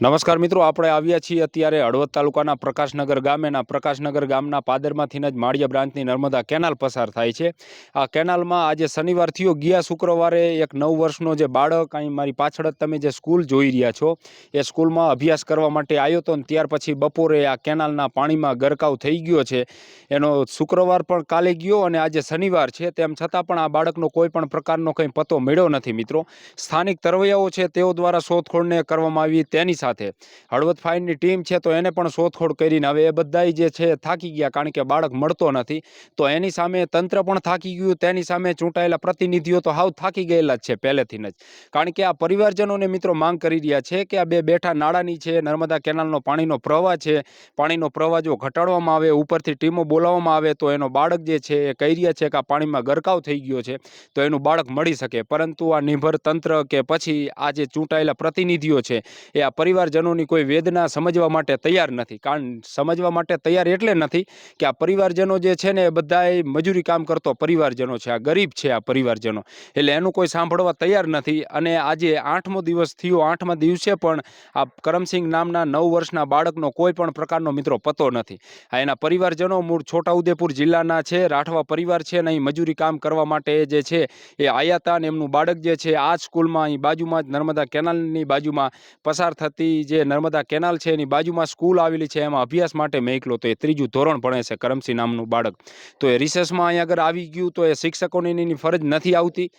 નમસ્કાર મિત્રો, આપણે આવ્યા છીએ અત્યારે હળવદ તાલુકાના પ્રકાશનગર ગામેના પ્રકાશનગર ગામના પાદરમાંથી જ માળિયા બ્રાન્ચની નર્મદા કેનાલ પસાર થાય છે. આ કેનાલમાં આજે શનિવાર થયો, ગયા શુક્રવારે એક નવ વર્ષનો જે બાળક, અહીં મારી પાછળ જ તમે જે સ્કૂલ જોઈ રહ્યા છો, એ સ્કૂલમાં અભ્યાસ કરવા માટે આવ્યો હતો ને ત્યાર પછી બપોરે આ કેનાલના પાણીમાં ગરકાવ થઈ ગયો છે. એનો શુક્રવાર પણ કાલે ગયો અને આજે શનિવાર છે, તેમ છતાં પણ આ બાળકનો કોઈ પણ પ્રકારનો કંઈ પતો મળ્યો નથી મિત્રો. સ્થાનિક તરવૈયાઓ છે, તેઓ દ્વારા શોધખોળને કરવામાં આવી, તેની સાથે હળવદ ફાયરની ટીમ છે તો એને પણ શોધખોળ કરીને હવે એ બધાય જે છે થાકી ગયા કારણ કે બાળક મળતો નથી. તો એની સામે તંત્ર પણ થાકી ગયું, તેની સામે ચૂંટાયેલા પ્રતિનિધિઓ તો હાવ થાકી ગયેલા જ છે પહેલેથી જ. કારણ કે આ પરિવારજનોને મિત્રો માંગ કરી રહ્યા છે કે આ બે બેઠા નાળાની છે, નર્મદા કેનાલનો પાણીનો પ્રવાહ છે, પાણીનો પ્રવાહ જો ઘટાડવામાં આવે, ઉપરથી ટીમો બોલાવવામાં આવે, તો એનો બાળક જે છે એ કહી રહ્યા છે કે આ પાણીમાં ગરકાવ થઈ ગયો છે, તો એનું બાળક મળી શકે. પરંતુ આ નિર્ભર તંત્ર કે પછી આ જે ચૂંટાયેલા પ્રતિનિધિઓ છે એ આ પરિવારજનોની કોઈ વેદના સમજવા માટે તૈયાર નથી. કારણ સમજવા માટે તૈયાર એટલે નથી કે આ પરિવારજનો જે છે ને એ બધાએ મજૂરી કામ કરતો પરિવારજનો છે. આ ગરીબ છે આ પરિવારજનો. એટલે એનું કોઈ સાંભળવા તૈયાર નથી. અને આજે આઠમો દિવસ થયો. આઠમા દિવસે પણ આ કરમસિંહ નામના નવ વર્ષના બાળકનો કોઈ પણ પ્રકારનો મિત્રો પતો નથી. આ એના પરિવારજનો મૂળ છોટાઉદેપુર જિલ્લાના છે. રાઠવા પરિવાર છે અને અહીં મજૂરી કામ કરવા માટે જે છે એ આયાતા અને એમનું બાળક જે છે આ સ્કૂલમાં અહીં બાજુમાં નર્મદા કેનાલની બાજુમાં પસાર થતી જે નર્મદા કેનાલ છે, એની બાજુમાં સ્કૂલ આવેલી છે, એમાં અભ્યાસ માટે મેકલો. તો એ ત્રીજું ધોરણ ભણે છે કરમસિંહ નામનું બાળક. તો એ રિસેસમાં અહીંયા આગળ આવી ગયું, તો એ શિક્ષકોની એની ફરજ નથી આવતી.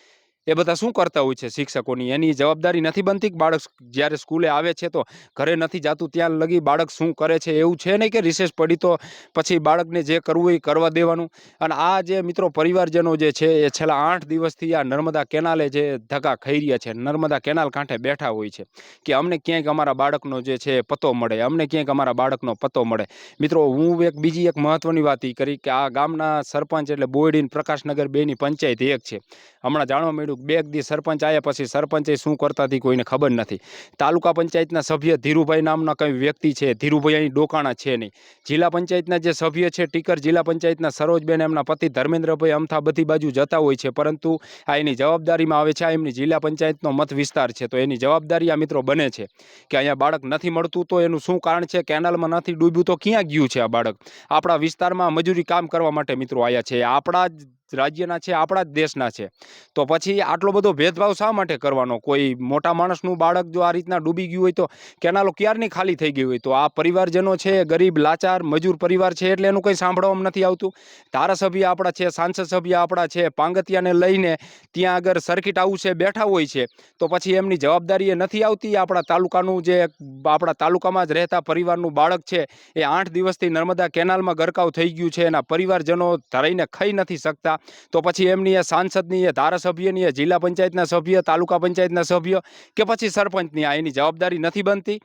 એ બધા શું કરતા હોય છે શિક્ષકોની? એની જવાબદારી નથી બનતી કે બાળક જ્યારે સ્કૂલે આવે છે તો ઘરે નથી જાતું, ત્યાં લગી બાળક શું કરે છે એવું છે નહીં કે રિસેસ પડી તો પછી બાળકને જે કરવું એ કરવા દેવાનું? અને આ જે મિત્રો પરિવારજનો જે છે એ છેલ્લા આઠ દિવસથી આ નર્મદા કેનાલે જે ધક્કા ખાઈ રહ્યા છે, નર્મદા કેનાલ કાંઠે બેઠા હોય છે કે અમને ક્યાંક અમારા બાળકનો જે છે પતો મળે, અમને ક્યાંક અમારા બાળકનો પતો મળે. મિત્રો, હું એક બીજી એક મહત્વની વાત એ કરી કે આ ગામના સરપંચ એટલે બોયડીન પ્રકાશનગર બેની પંચાયત એક છે. હમણાં જાણવા મળ્યું કે બે દી સરપંચ આવ્યા પછી સરપંચે શું કરતા હતી કોઈને ખબર નથી. તાલુકા પંચાયતના સભ્ય ધીરુભાઈ નામના કંઈ વ્યક્તિ છે, ધીરુભાઈ અહીં ડોકાણા છે નહીં. જિલ્લા પંચાયતના જે સભ્ય છે, ટીકર જિલ્લા પંચાયતના સરોજબેન, એમના પતિ ધર્મેન્દ્રભાઈ અમથા બધી બાજુ જતા હોય છે, પરંતુ આ એની જવાબદારીમાં આવે છે, આ એમની જિલ્લા પંચાયતનો મત વિસ્તાર છે. તો એની જવાબદારી આ મિત્રો બને છે કે અહીંયા બાળક નથી મળતું તો એનું શું કારણ છે? કેનાલમાં નથી ડૂબ્યું તો ક્યાં ગયું છે આ બાળક? આપણા વિસ્તારમાં મજૂરી કામ કરવા માટે મિત્રો આવ્યા છે. આપણા જ રાજ્યના છે, આપણા જ દેશના છે. તો પછી આટલો બધો ભેદભાવ શા માટે કરવાનો? કોઈ મોટા માણસનું બાળક જો આ રીતના ડૂબી ગયું હોય તો કેનાલો ક્યારની ખાલી થઈ ગઈ હોય? તો આ પરિવારજનો છે, ગરીબ, લાચાર, મજૂર પરિવાર છે એટલે એનું કંઈ સાંભળવામાં નથી આવતું. ધારાસભ્ય આપણા છે, સાંસદ સભ્ય આપણા છે, પાંગતિયાને લઈને ત્યાં આગળ સર્કિટ આવું છે બેઠા હોય છે. તો પછી એમની જવાબદારી એ નથી આવતી? આપણા તાલુકાનું જે આપણા તાલુકામાં જ રહેતા પરિવારનું બાળક છે, એ આઠ દિવસથી નર્મદા કેનાલમાં ગરકાવ થઈ ગયું છે, એના પરિવારજનો ધરાઈને ખાઈ નથી શકતા. તો પછી એમની એ સાંસદની એ ધારાસભ્યની જિલ્લા પંચાયતના સભ્ય, તાલુકા પંચાયતના સભ્ય કે પછી સરપંચની આ એની જવાબદારી નથી બનતી?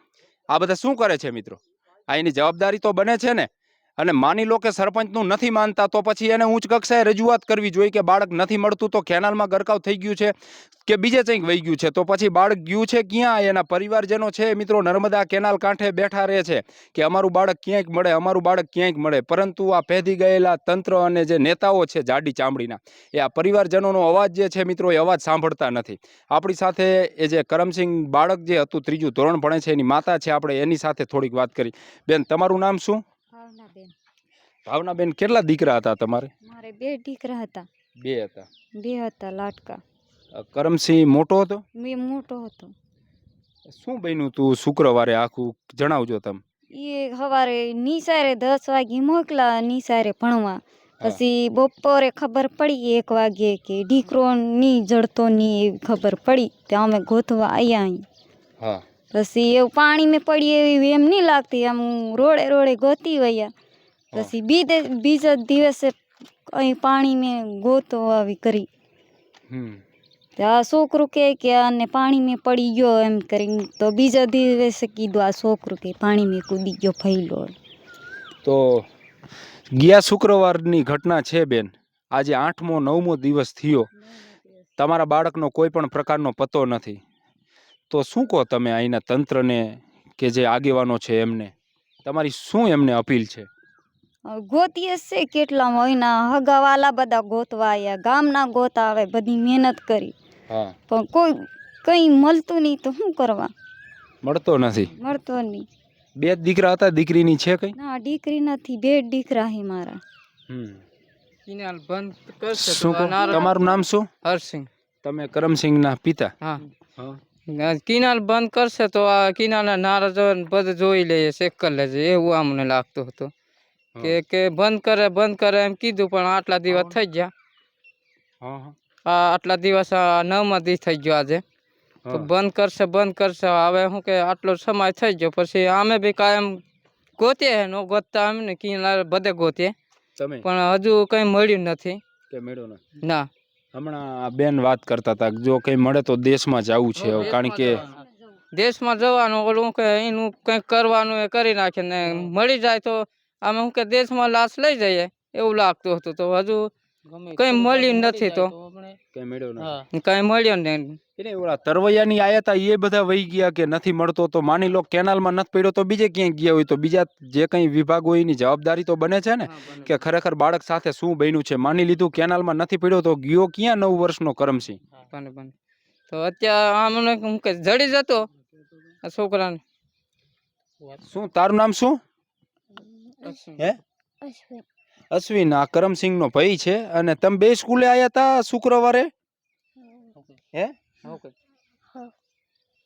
આ બધા શું કરે છે મિત્રો? આ એની જવાબદારી તો બને છે ને? અને માની લો કે સરપંચનું નથી માનતા, તો પછી એને ઉચ્ચ કક્ષાએ રજૂઆત કરવી જોઈએ કે બાળક નથી મળતું, તો કેનાલમાં ગરકાવ થઈ ગયું છે કે બીજે કંઈક વહી ગયું છે? તો પછી બાળક ગયું છે ક્યાં? એના પરિવારજનો છે મિત્રો નર્મદા કેનાલ કાંઠે બેઠા રહે છે કે અમારું બાળક ક્યાંક મળે, અમારું બાળક ક્યાંક મળે. પરંતુ આ પહેરી ગયેલા તંત્ર અને જે નેતાઓ છે જાડી ચામડીના, એ આ પરિવારજનોનો અવાજ જે છે મિત્રો, એ અવાજ સાંભળતા નથી. આપણી સાથે એ જે કરમસિંહ બાળક જે હતું, ત્રીજું ધોરણ ભણે છે, એની માતા છે, આપણે એની સાથે થોડીક વાત કરી. બેન, તમારું નામ શું? ભાવનાબેન. ભાવનાબેન કેટલા દીકરા હતા તમારે? મારે બે દીકરા હતા. બે હતા. બે હતા લાટકા કરમસિંહ મોટો હતો? મેં મોટો હતો. શું બન્યું તું શુક્રવારે આખું? જણાવજો તમે. એ સવારે નિસારે દસ વાગે મોકલા નિસારે ભણવા. પછી બપોરે ખબર પડી એક વાગે કે દીકરો ની જડતો ની ખબર પડી તો અમે ગોતવા આવ્યા અહીં. હા. પછી એવું પાણી મેં પડી એવી એમ નહીં લાગતી આમ રોડે રોડે ગોતી વયા. પછી બીજે બીજા દિવસે અહીં પાણી મેં ગોતો આવી કરી આ છોકરું કહે કે આને પાણી મેં પડી ગયો એમ કરીને તો બીજા દિવસે કીધું આ છોકરું કે પાણી મેં કૂદી ગયો ફૈલો તો ગયા શુક્રવારની ઘટના છે બેન. આજે આઠમો નવમો દિવસ થયો. તમારા બાળકનો કોઈ પણ પ્રકારનો પતો નથી. તો શું કહો તમે અહીંના તંત્રને કે જે આગેવાનો છે એમને? તમારી શું એમને અપીલ છે? ગોતીએ છે કેટલા મહિના હગાવાલા બધા ગોતવાયા ગામના ગોતા આવે બધી મહેનત કરી. હા. પણ કોઈ કંઈ મળતું નહીં તો શું કરવા? મળતો નથી. મળતો નહીં. બે દીકરા હતા દીકરીની છે કઈ? ના દીકરી નથી બે દીકરા હે મારા. ઇનાલ બંધ કરશે શું કહો? તમારું નામ શું? હરસિંહ. તમે કરમસિંહના પિતા? હા. હા. કિનાલ બંધ કરશે તો આ કિનાલના નારા જો બધું જોઈ લઈએ ચેક કરી લેજે. એવું અમને લાગતું હતું. કે કે બંધ કરે બંધ કરે એમ કીધું પણ આટલા દિવસ થઈ ગયા. આટલા દિવસ આ દિવસ થઈ ગયો આજે. તો બંધ કરશે બંધ કરશે. હવે શું કે આટલો સમય થઈ ગયો પછી અમે બી કાયમ ગોતીએ હે નો ગોતતા એમ ને કિનાલ બધે ગોતીએ. પણ હજુ કંઈ મળ્યું નથી. ના. હમણાં બેન વાત કરતા હતા જો કઈ મળે તો દેશમાં જવું છે કારણ કે દેશમાં જવાનું ઓલું કે એનું કંઈક કરવાનું એ કરી નાખે ને મળી જાય તો અમે શું કે દેશમાં લાશ લઈ જઈએ એવું લાગતું હતું. તો હજુ કંઈ મળ્યું નથી તો. કઈ મેળો નથી. કંઈ મળ્યો ને એને ઓલા તરવૈયાની આયા હતા એ બધા વહી ગયા કે નથી મળતો તો માની લો કેનાલમાં નથી પડ્યો તો બીજે ક્યાંય ગયા હોય તો બીજા જે કંઈ વિભાગ હોય એની જવાબદારી તો બને છે ને કે ખરેખર બાળક સાથે શું બન્યું છે? માની લીધું કેનાલમાં નથી પડ્યો તો ગયો ક્યાં નવ વર્ષનો કરમસિંહ? તો અત્યારે આમને શું કે જડી જતો આ છોકરાને. શું તારું નામ શું? હે? અશ્વિન. આ કરમસિંહનો ભાઈ છે અને તમે બે સ્કૂલે આયા હતા શુક્રવારે? હે?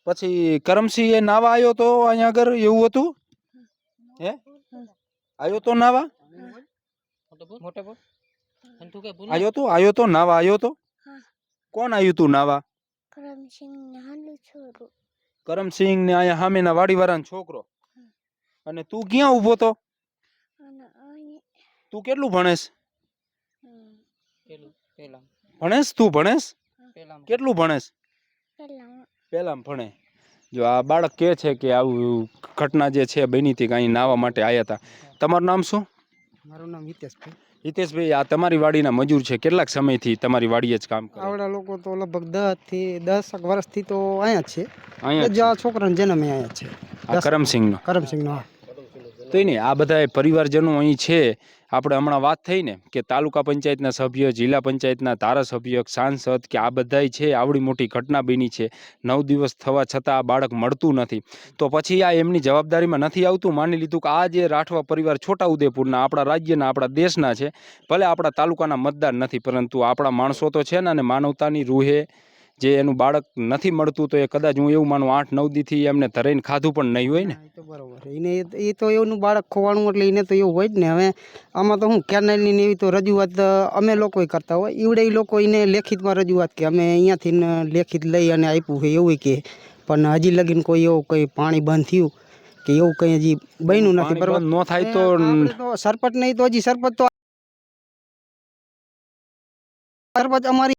પછી કરમસિંહ એ નાવા આવ્યો તો અહીંયા આગળ એવું હતું? હે? આવ્યો તો નાવા? આવ્યો તો આવ્યો તો નાવા આવ્યો તો? કોણ આવ્યું તું નાવા? કરમસિંહ ને અહીંયા સામેના વાડીવાળાનો છોકરો. અને તું ક્યાં ઊભો તો? તું કેટલું ભણેશ? ભણેશ તું ભણેશ? પેલા કેટલું ભણેસ પહેલામાં ભણે. જો આ બાળક કહે છે કે આવું ઘટના જે છે બની હતી કે નાવા માટે આવ્યા હતા. તમારું નામ શું? મારું નામ હિતેશભાઈ. હિતેશભાઈ આ તમારી વાડીના મજૂર છે. કેટલાક સમયથી તમારી વાડીએ જ કામ કરે? આવડા લોકો તો લગભગ દસથી દસ વર્ષથી તો અહીંયા જ છે. અહીંયા જો આ છોકરાનો જન્મ અહીંયા છે. આ કરમસિંહનો? કરમસિંહનો હા. તો નહીં આ બધા પરિવારજનો અહીં છે. આપણે હમણાં વાત થઈ ને કે તાલુકા પંચાયતના સભ્ય, જિલ્લા પંચાયતના ધારાસભ્ય, સાંસદ કે આ બધાય છે, આવડી મોટી ઘટના બની છે. નવ દિવસ થવા છતાં આ બાળક મળતું નથી. તો પછી આ એમની જવાબદારીમાં નથી આવતું? માની લીધું કે આ જે રાઠવા પરિવાર છોટાઉદેપુરના, આપણા રાજ્યના, આપણા દેશના છે, ભલે આપણા તાલુકાના મતદાર નથી, પરંતુ આપણા માણસો તો છે ને, અને માનવતાની રૂહે જે એનું બાળક નથી મળતું તો એ કદાચ હું એવું માનું આઠ નવ દીથી એમને ધરાઈને ખાધું પણ નહીં હોય ને. બરાબર એ તો એવું એને એ તો એનું બાળક ખોવાનું એટલે એને તો એવું હોય જ ને. હવે આમાં તો હું કેનાલની એવી તો રજૂઆત અમે લોકોય કરતા હોય. ઈવડે લોકો એને લેખિતમાં રજૂઆત કે અમે અહીંયાથી લેખિત લઈ અને આપ્યું છે એવું કે. પણ હજી લગીન કોઈ એવું કંઈ પાણી બંધ થયું કે એવું કંઈ હજી બન્યું નથી બરોબર? ન થાય તો સરપંચ નહીં તો હજી સરપંચ તો સરપંચ અમારી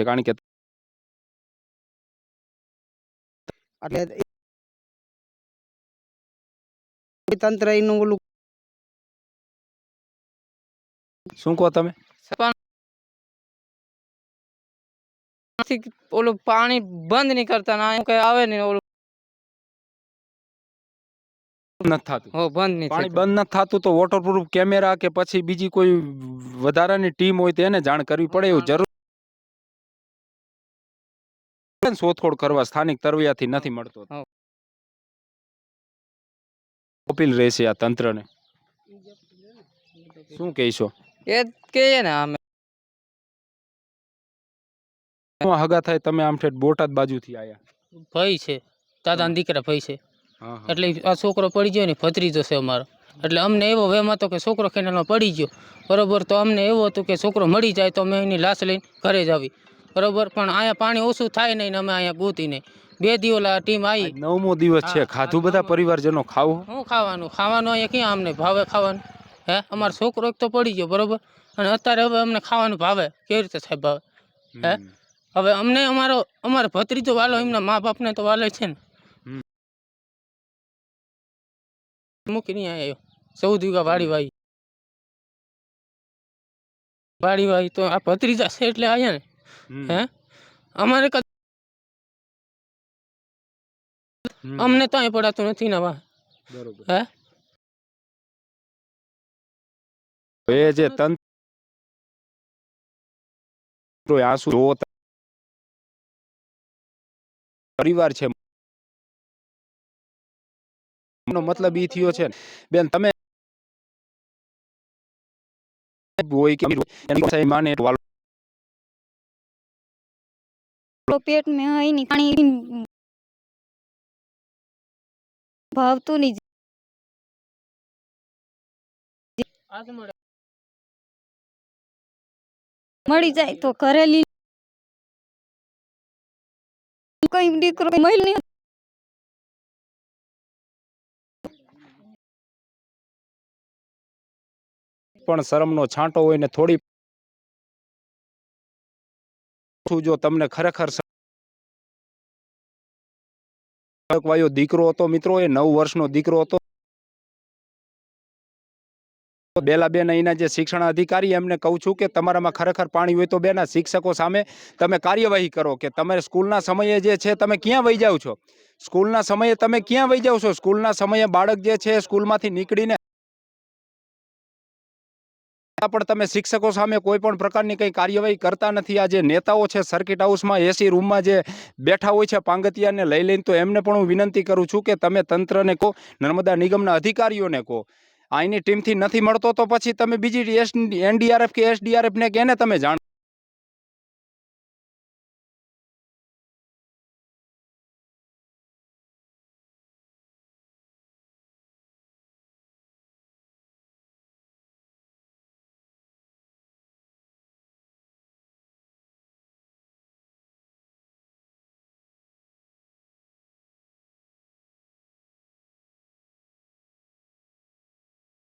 જો સહન નથી કરતા. હવે ઈ નહીં તો કારણ કે એટલે એ તંત્ર એનું ઓલું શું કહો તમે નથી ઓલું પાણી બંધ નહીં કરતા ને આ કઈ આવે ને ઓલું નથી થતું હો બંધ નહીં પાણી થતું. બંધ નથી થતું તો વોટરપ્રૂફ કેમેરા કે પછી બીજી કોઈ વધારાની ટીમ હોય તો એને જાણ કરવી પડે એવું જરૂર શોધખોળ કરવા સ્થાનિક તરવૈયાથી નથી મળતો. અપીલ રહેશે આ તંત્રને. શું કહીશો? એ કહીએ ને અમે. હગા થાય તમે આમ ઠેઠ બોટાદ બાજુથી આયા. ભાઈ છે. દાદાના દીકરા ભાઈ છે. એટલે આ છોકરો પડી ગયો ને ભત્રીજો છે અમારો. એટલે અમને એવો વેમ હતો કે છોકરો કેનાલમાં પડી ગયો. બરોબર તો અમને એવું હતું કે છોકરો મળી જાય તો અમે એની લાશ લઈને ઘરે જ આવી. બરોબર? પણ અહીંયા પાણી ઓછું થાય નહીં ને અમે અહીંયા ગોતી નહીં. બે દિવસ ટીમ આવી. નવમો દિવસ છે. ખાધું બધા પરિવારજનો ખાવું? શું ખાવાનું? ખાવાનું અહીંયા ક્યાં અમને ભાવે ખાવાનું? હે? અમારો છોકરો એક તો પડી ગયો બરોબર? અને અત્યારે હવે અમને ખાવાનું ભાવે. કેવી રીતે સાહેબ ભાવે? હે? હવે અમને અમારો અમારો ભત્રીજો વાલો એમના મા બાપને તો વાલો છે ને. હમ. મૂકી નહીં આવ્યો ચૌદ વીઘા વાડી વાઈ. વાડી વાઈ તો આ ભત્રીજા છે એટલે આવ્યા ને. હે? અમારે અમને તો અહીં પડાતું નથી નવા. બરોબર. હે? એ જે તંત્ર આંસુ જોવો પરિવાર છે. એનો મતલબ ઈ થયો છે ને, બેન તમે હોય કે માને વાલો પેટ મેં નહીં પાણી ભાવતું નહીં. મળી જાય તો ઘરે લી કઈ દીકરો મળી નહીં પણ શરમનો છાંટો હોય ને થોડી જો તમને ખરેખર વાયો દીકરો હતો, મિત્રો, એ નવ વર્ષનો દીકરો હતો. બેલાબેન અહીંના જે શિક્ષણ અધિકારી, એમને કહું છું કે તમારામાં ખરેખર પાણી હોય તો બેના શિક્ષકો સામે તમે કાર્યવાહી કરો કે તમે સ્કૂલના સમયે જે છે તમે ક્યાં વહી જાઓ છો? સ્કૂલના સમયે તમે ક્યાં વહી જાઓ છો? સ્કૂલના સમયે બાળક જે છે સ્કૂલમાંથી નીકળીને પણ તમે શિક્ષકો સામે કોઈ પણ પ્રકારની કંઈ કાર્યવાહી કરતા નથી. આ જે નેતાઓ છે સર્કિટ હાઉસમાં, એસી રૂમમાં જે બેઠા હોય છે પાંગતિયાને લઈ લઈને, તો એમને પણ હું વિનંતી કરું છું કે તમે તંત્રને કહો, નર્મદા નિગમના અધિકારીઓને કહો. અહીંની ટીમથી નથી મળતો, તો પછી તમે બીજી એસ, એનડીઆરએફ કે એસડીઆરએફને કેને તમે જાણ.